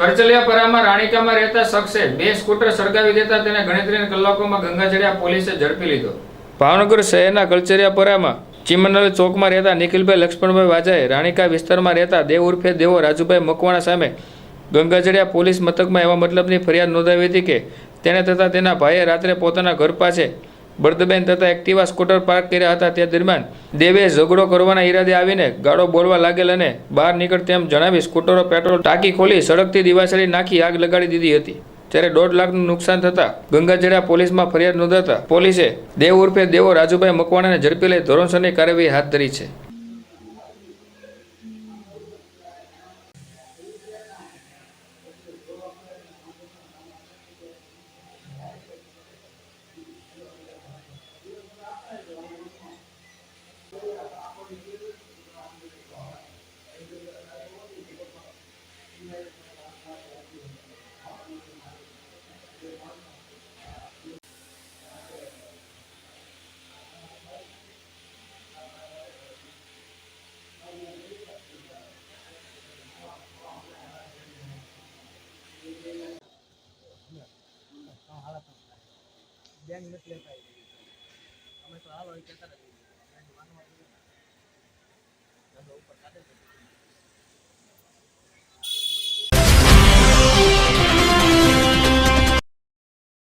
કરચલિયાપરામાં રાણીકામાં રહેતા શખ્સે બે સ્કૂટર સળગાવી દેતા તેને ગણતરીના કલાકોમાં ગંગાજળિયા પોલીસે ઝડપી લીધો. ભાવનગર શહેરના કલચરિયાપરામાં ચિમનલ ચોકમાં રહેતા નિખિલભાઈ લક્ષ્મણભાઈ વાજાએ રાણીકા વિસ્તારમાં રહેતા દેવ ઉર્ફે દેવો રાજુભાઈ મકવાણા સામે ગંગાજળિયા પોલીસ મથકમાં એવા મતલબની ફરિયાદ નોંધાવી હતી કે તેને તથા તેના ભાઈએ રાત્રે પોતાના ઘર પાસે બળદબેન તથા એક્ટિવા સ્કૂટર પાર્ક કર્યા હતા તે દરમિયાન દેવે ઝઘડો કરવાના ઈરાદે આવીને ગાળો બોલવા લાગેલ અને બહાર નીકળ તેમ જણાવી સ્કૂટરો પેટ્રોલ ટાંકી ખોલી સડકથી દિવાસળી નાખી આગ લગાડી દીધી હતી. ત્યારે દોઢ લાખનું નુકસાન થતાં ગંગાજળિયા પોલીસમાં ફરિયાદ નોંધાતા પોલીસે દેવ ઉર્ફે દેવો રાજુભાઈ મકવાણાને ઝડપી લઈ ધોરણસરની કાર્યવાહી હાથ ધરી છે. બેંક નથી લેતા. અમે તો હાલો એ કહેતા નથી ઉપર કાઢે